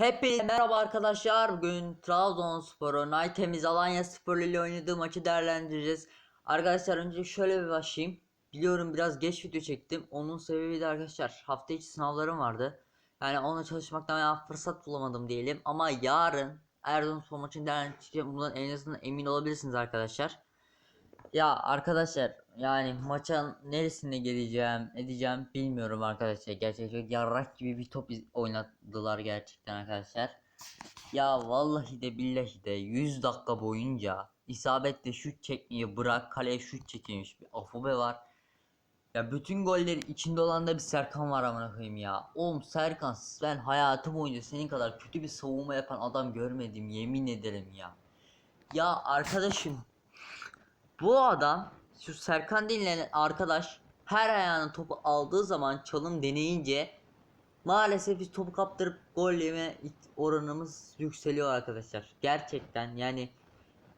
Hepinize merhaba arkadaşlar. Bugün Trabzonspor'un ay temiz Alanya Spor ile oynadığı maçı değerlendireceğiz. Arkadaşlar önce şöyle bir başlayayım. Biliyorum biraz geç video çektim. Onun sebebi de arkadaşlar hafta içi sınavlarım vardı. Yani onunla çalışmaktan ya fırsat bulamadım diyelim. Ama yarın Erzurumspor maçını değerlendireceğim. Bundan en azından emin olabilirsiniz arkadaşlar. Ya arkadaşlar yani maçın neresine geleceğim edeceğim bilmiyorum arkadaşlar gerçekten yarrak gibi bir top oynadılar gerçekten arkadaşlar. Ya vallahi de billahi de 100 dakika boyunca isabetle şut çekmeyi bırak kaleye şut çekilmiş bir Afobe var. Ya bütün golleri içinde olan da bir Serkan var amına koyayım ya. Oğlum Serkan ben hayatım boyunca senin kadar kötü bir savunma yapan adam görmedim yemin ederim ya. Ya arkadaşım bu adam şu Serkan denilen arkadaş her ayağına topu aldığı zaman çalım deneyince maalesef biz topu kaptırıp gol yeme oranımız yükseliyor arkadaşlar. Gerçekten yani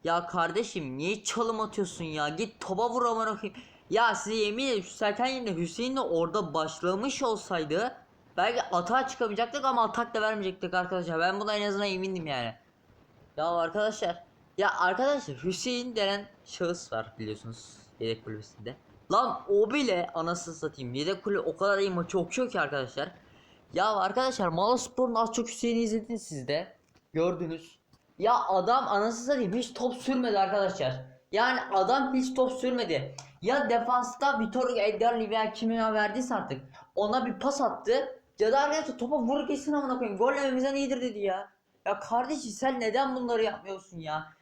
ya kardeşim niye çalım atıyorsun ya? Git topa vur koyayım. Ya size yemin ederim şu Serkan yerine Hüseyin de orada başlamış olsaydı belki atağa çıkamayacaktık ama atak da vermeyecektik arkadaşlar. Ben buna en azından emindim yani. Ya arkadaşlar ya arkadaşlar Hüseyin denen şahıs var biliyorsunuz yedek kulübesinde. Lan o bile anasını satayım yedek kulübü o kadar iyi maçı okuyor ki arkadaşlar. Ya arkadaşlar Malaspor'un az çok Hüseyin'i izlediniz siz de. Gördünüz. Ya adam anasını satayım hiç top sürmedi arkadaşlar. Yani adam hiç top sürmedi. Ya defansta Vitor Edgar veya kimine verdiyse artık ona bir pas attı. Ya da arkadaşlar topa vur gitsin amına koyayım. Gol yememizden iyidir dedi ya. Ya kardeşim sen neden bunları yapmıyorsun ya?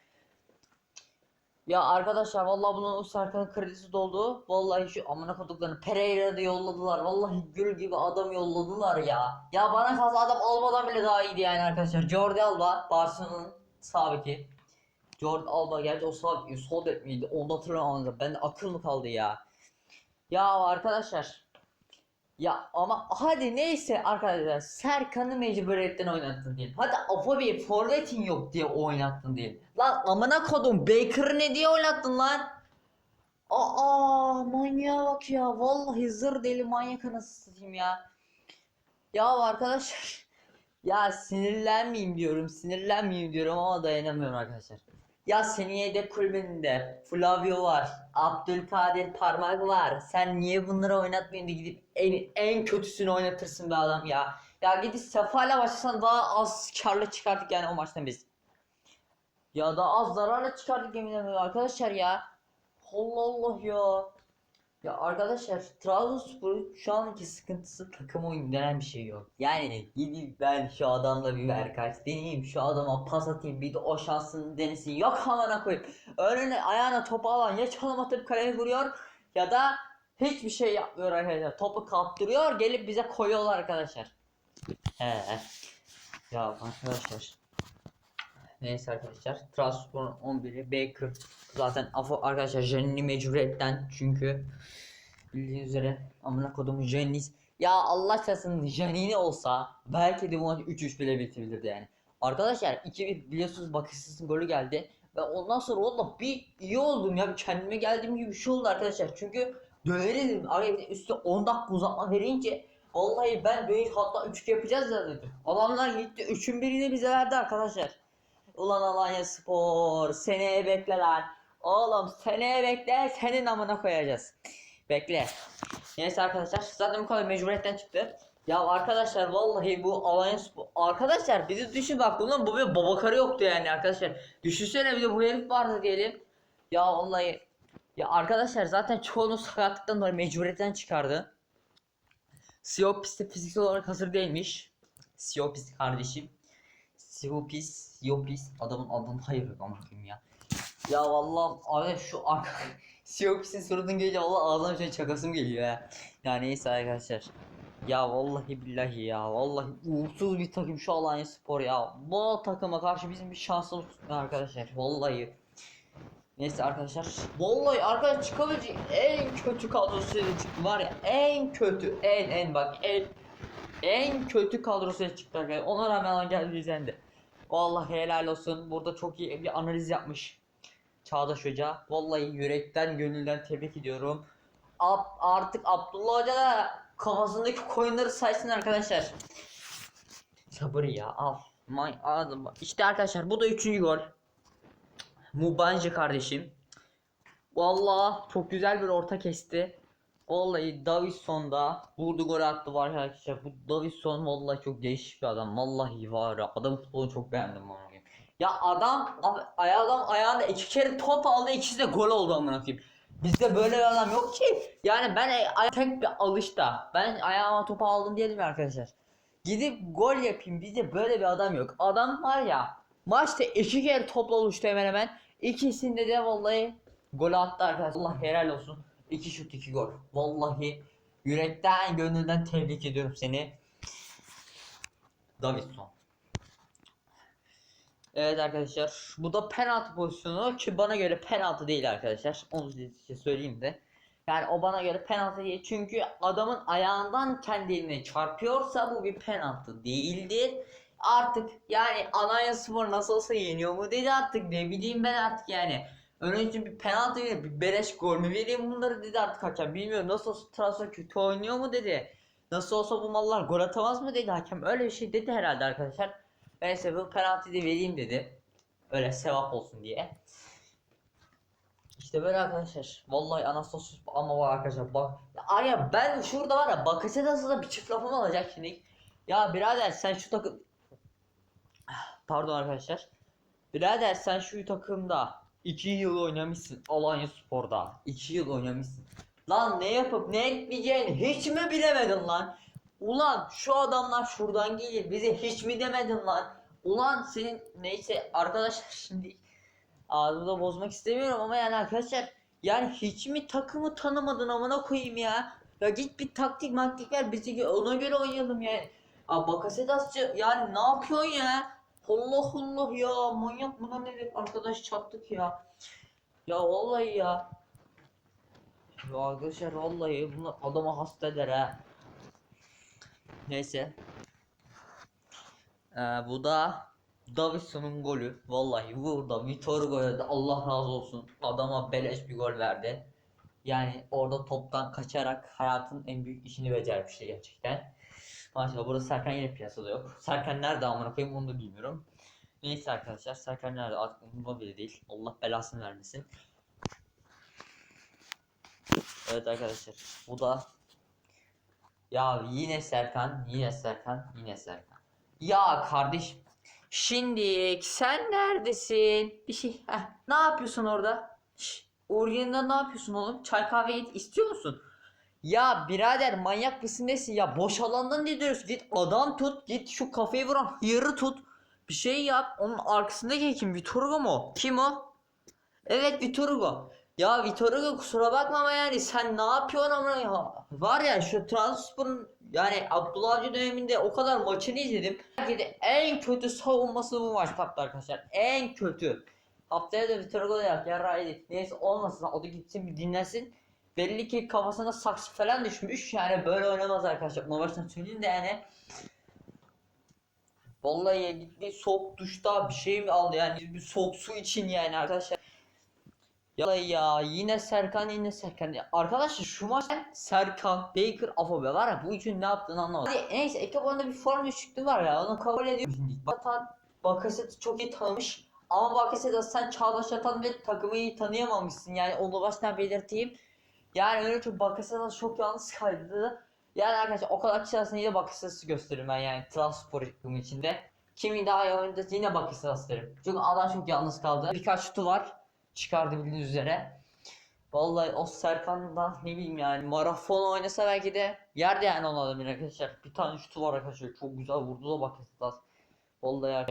Ya arkadaşlar vallahi bunun Serkan'ın kredisi doldu. Vallahi şu amına koduklarını Pereira'da yolladılar. Vallahi gül gibi adam yolladılar ya. Ya bana kalsa adam almadan bile daha iyiydi yani arkadaşlar. Jordi Alba Barcelona'nın sağ beki. Jordi Alba gerçi o sağ sol bek miydi? Onu hatırlamam. Ben de akıl mı kaldı ya? Ya arkadaşlar ya ama hadi neyse arkadaşlar Serkan'ı mecburiyetten oynattın diyelim. Hadi Afobe'yi forvetin yok diye oynattın diyelim. Lan amına kodum Baker'ı ne diye oynattın lan? Aa manyağa bak ya. Vallahi zır deli manyak anasını satayım ya. Ya arkadaşlar ya sinirlenmeyeyim diyorum sinirlenmeyeyim diyorum ama dayanamıyorum arkadaşlar. Ya seneye de kulübünde Flavio var, Abdülkadir Parmak var. Sen niye bunları oynatmayın da gidip en, en kötüsünü oynatırsın be adam ya. Ya gidip Sefa'yla başlasan daha az karlı çıkardık yani o maçtan biz. Ya da az zararla çıkardık yemin ederim arkadaşlar ya. Allah Allah ya. Ya arkadaşlar Trabzonspor'un şu anki sıkıntısı takım oyunu denen bir şey yok. Yani gidip ben şu adamla bir verkaç deneyeyim şu adama pas atayım bir de o şansını denesin yok amına koyayım. Önüne ayağına topu alan ya çalım atıp kaleye vuruyor ya da hiçbir şey yapmıyor arkadaşlar. Topu kaptırıyor gelip bize koyuyorlar arkadaşlar. He. Ya arkadaşlar. Neyse arkadaşlar. Trabzonspor'un 11'i Baker. Zaten Afo arkadaşlar Jenny mecburiyetten çünkü bildiğiniz üzere amına kodum Jenny's ya Allah çarpsın Jenny olsa belki de bu maç 3-3 bile bitebilirdi yani. Arkadaşlar 2-1 biliyorsunuz Bakışsız'ın golü geldi. Ve ondan sonra valla bir iyi oldum ya kendime geldiğim gibi bir şey oldu arkadaşlar. Çünkü dönerim araya üstüne 10 dakika uzatma verince Vallahi ben dönüş hatta 3 yapacağız ya dedim. Adamlar gitti 3'ün birini bize verdi arkadaşlar. Ulan Alanya Spor seneye bekle. Oğlum seneye bekle senin amına koyacağız. Bekle. Neyse arkadaşlar zaten bu kadar mecburiyetten çıktı. Ya arkadaşlar vallahi bu Alanya Spor arkadaşlar bizi düşün bak bunun bu bir babakarı yoktu yani arkadaşlar. Düşünsene bir de bu herif vardı diyelim. Ya vallahi ya arkadaşlar zaten çoğunu sakatlıktan dolayı mecburiyetten çıkardı. Siopis de fiziksel olarak hazır değilmiş. Siopis kardeşim. Siopis, Siopis adamın adını hayır yok ama ya. Ya vallahi abi şu Siopis'in suratını gelince vallahi ağzıma şey çakasım geliyor ya. Ya neyse arkadaşlar. Ya vallahi billahi ya vallahi uğursuz bir takım şu Alanya Spor ya. Bu takıma karşı bizim bir şansımız arkadaşlar. Vallahi. Neyse arkadaşlar. Vallahi arkadaşlar çıkabilecek en kötü kadrosuyla çıktı var ya. En kötü en en bak en en kötü kadrosuyla çıktı arkadaşlar. Ona rağmen geldi izlendi. Vallahi helal olsun. Burada çok iyi bir analiz yapmış. Çağdaş Hoca. Vallahi yürekten gönülden tebrik ediyorum. Ab- artık Abdullah Hoca da kafasındaki koyunları saysın arkadaşlar. sabır ya al. May aldım. İşte arkadaşlar bu da üçüncü gol. Mubancı kardeşim. Vallahi çok güzel bir orta kesti. Vallahi Davison da vurdu gol attı var arkadaşlar. Bu Davison vallahi çok değişik bir adam. Vallahi var ya adam futbolunu çok beğendim bunu. Ya adam adam ayağında iki kere top aldı ikisi de gol oldu amına koyayım. Bizde böyle bir adam yok ki. Yani ben e- tek bir alışta ben ayağıma topu aldım diyelim arkadaşlar. Gidip gol yapayım bizde böyle bir adam yok. Adam var ya maçta iki kere topla oluştu hemen hemen. İkisinde de vallahi gol attı arkadaşlar. Allah helal olsun. İki şut iki gol. Vallahi yürekten gönülden tebrik ediyorum seni. Davidson. Evet arkadaşlar bu da penaltı pozisyonu ki bana göre penaltı değil arkadaşlar. Onu size söyleyeyim de. Yani o bana göre penaltı değil çünkü adamın ayağından kendi eline çarpıyorsa bu bir penaltı değildir. Artık yani Alanya Spor nasıl olsa yeniyor mu dedi artık ne bileyim ben artık yani. Onun için bir penaltı vereyim, bir beleş gol mü vereyim bunları dedi artık hakem. Bilmiyorum nasıl olsa Trabzon kötü oynuyor mu dedi. Nasıl olsa bu mallar gol atamaz mı dedi hakem. Öyle bir şey dedi herhalde arkadaşlar. Neyse bu penaltıyı da vereyim dedi. Öyle sevap olsun diye. İşte böyle arkadaşlar. Vallahi Anastasios ama var arkadaşlar bak. Ya ben şurada var ya Bakasetas'la da bir çift lafım olacak şimdi. Ya birader sen şu takım... Pardon arkadaşlar. Birader sen şu takımda 2 yıl oynamışsın Alanya Spor'da. 2 yıl oynamışsın. Lan ne yapıp ne etmeyeceğini hiç mi bilemedin lan? Ulan şu adamlar şuradan gelir bize hiç mi demedin lan? Ulan senin neyse arkadaşlar şimdi ağzımı da bozmak istemiyorum ama yani arkadaşlar yani hiç mi takımı tanımadın amına koyayım ya? Ya git bir taktik maktik ver bizi ona göre oynayalım yani. Aa Bakasetasçı yani ne yapıyorsun ya? Allah Allah ya manyak buna ne dedik arkadaş çattık ya. Ya vallahi ya. Ya arkadaşlar vallahi bunu adama hasta eder ha. Neyse. Ee, bu da Davidson'un golü. Vallahi burada Vitor golü de Allah razı olsun. Adama beleş bir gol verdi. Yani orada toptan kaçarak hayatın en büyük işini becermişti gerçekten. Maşallah burada Serkan yine piyasada yok. Serkan nerede amına koyayım onu da bilmiyorum. Neyse arkadaşlar Serkan nerede artık umurumda bile değil. Allah belasını vermesin. Evet arkadaşlar bu da ya yine Serkan, yine Serkan, yine Serkan. Ya kardeş, şimdi sen neredesin? Bir şey, heh, ne yapıyorsun orada? Şş, ne yapıyorsun oğlum? Çay kahve istiyor musun? Ya birader manyak mısın nesin ya? Boş alandan ne diyorsun? Git adam tut, git şu kafayı vuran hıyarı tut. Bir şey yap. Onun arkasındaki kim? Vitor Hugo mu? Kim o? Evet Vitor Hugo. Ya Vitor Hugo kusura bakma ama yani sen ne yapıyorsun ama ya? Var ya şu Trabzonspor'un yani Abdullah Avcı döneminde o kadar maçını izledim. En kötü savunması bu maç yaptı arkadaşlar. En kötü. Haftaya da Vitor Hugo da yap. Yarraydı. Neyse olmasın. O da gitsin bir dinlensin. Belli ki kafasına saksı falan düşmüş. Yani böyle oynamaz arkadaşlar. Bunu baştan söyleyeyim de yani. Vallahi gitti soğuk duşta bir şey mi aldı yani bir soğuk su için yani arkadaşlar. Ya ya yine Serkan yine Serkan. Ya Arkadaşlar şu maç Serkan, Baker, Afobe var ya bu üçün ne yaptığını anlamadım. Hadi neyse ekip onda bir form düşüklüğü var ya onu kabul ediyorum. Şimdi Batan çok iyi tanımış ama Bakaset sen Çağdaş Atan ve takımı iyi tanıyamamışsın yani onu baştan belirteyim. Yani öyle çok Bakaset çok yalnız kaydı. Yani arkadaşlar o kadar kişi yine Bakaset'i gösteririm ben yani takımı içinde. Kimi daha iyi oynadı yine Bakaset derim. Çünkü adam çok yalnız kaldı. Birkaç şutu var çıkardı bildiğiniz üzere. Vallahi o Serkan da ne bileyim yani marafon oynasa belki de yerde yani onu adamın arkadaşlar. Bir tane şutu var arkadaşlar çok güzel vurdu da bak esas. Vallahi ya.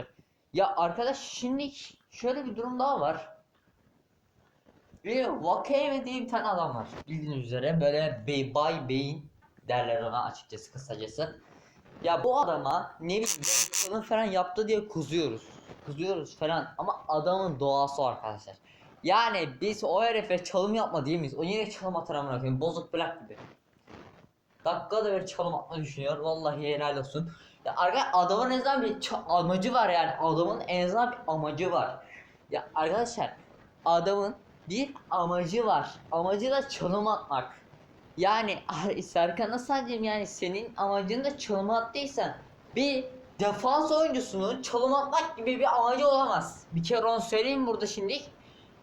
Ya arkadaş şimdi şöyle bir durum daha var. Bir Vakeme diye bir tane adam var. Bildiğiniz üzere böyle bey, bay beyin derler ona açıkçası kısacası. Ya bu adama ne bileyim falan yaptı diye kızıyoruz. Kızıyoruz falan ama adamın doğası arkadaşlar. Yani biz o herife çalım yapma değil miyiz? O yine çalım atar amına koyayım. Bozuk plak gibi. Dakikada bir çalım atma düşünüyor. Vallahi helal olsun. Ya arkadaş adamın en azından bir amacı var yani. Adamın en azından bir amacı var. Ya arkadaşlar adamın bir amacı var. Amacı da çalım atmak. Yani Serkan'a sadece yani senin amacın da çalım attıysan bir defans oyuncusunun çalım atmak gibi bir amacı olamaz. Bir kere onu söyleyeyim burada şimdi.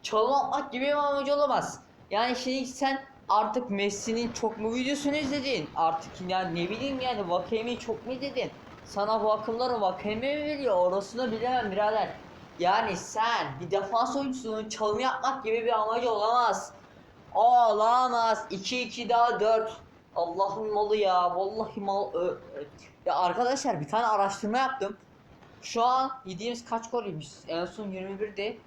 Çalım atmak gibi bir amacı olamaz. Yani şimdi sen artık Messi'nin çok mu videosunu izledin? Artık yani ne bileyim yani Vakemi'yi çok mu izledin? Sana bu akımları Vakemi mi veriyor? Orasını bilemem birader. Yani sen bir defans oyuncusunun çalım yapmak gibi bir amacı olamaz. Olamaz. 2-2 daha 4. Allah'ın malı ya. Vallahi mal. Ya arkadaşlar bir tane araştırma yaptım. Şu an yediğimiz kaç gol yemişiz? En son 21'de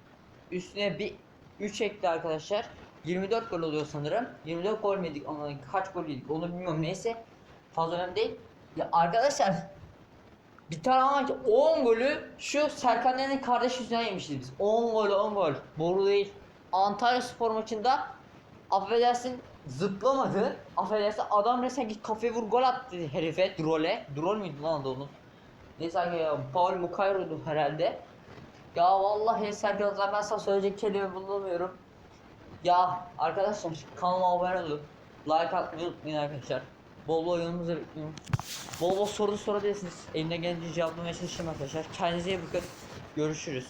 üstüne bir 3 ekli arkadaşlar. 24 gol oluyor sanırım. 24 gol mü yedik kaç gol yedik onu bilmiyorum neyse. Fazla önemli değil. Ya arkadaşlar bir tane maç 10 golü şu Serkan Dene'nin kardeş yüzünden yemişiz biz. 10 gol 10 gol. Boru değil. Antalya spor maçında affedersin zıplamadı. Affedersin adam resmen git kafaya vur gol attı herife. Drole. Drol müydü lan adı onun? Neyse ya Paul Mukayro'du herhalde. Ya vallahi Serkan ben sana söyleyecek kelime bulamıyorum. Ya arkadaşlar kanalıma abone olun. Like atmayı unutmayın arkadaşlar. Bol bol yorumunuzu bekliyorum. Bol bol soru sorabilirsiniz. Elimden gelince cevaplamaya çalışacağım arkadaşlar. Kendinize iyi bakın. Görüşürüz.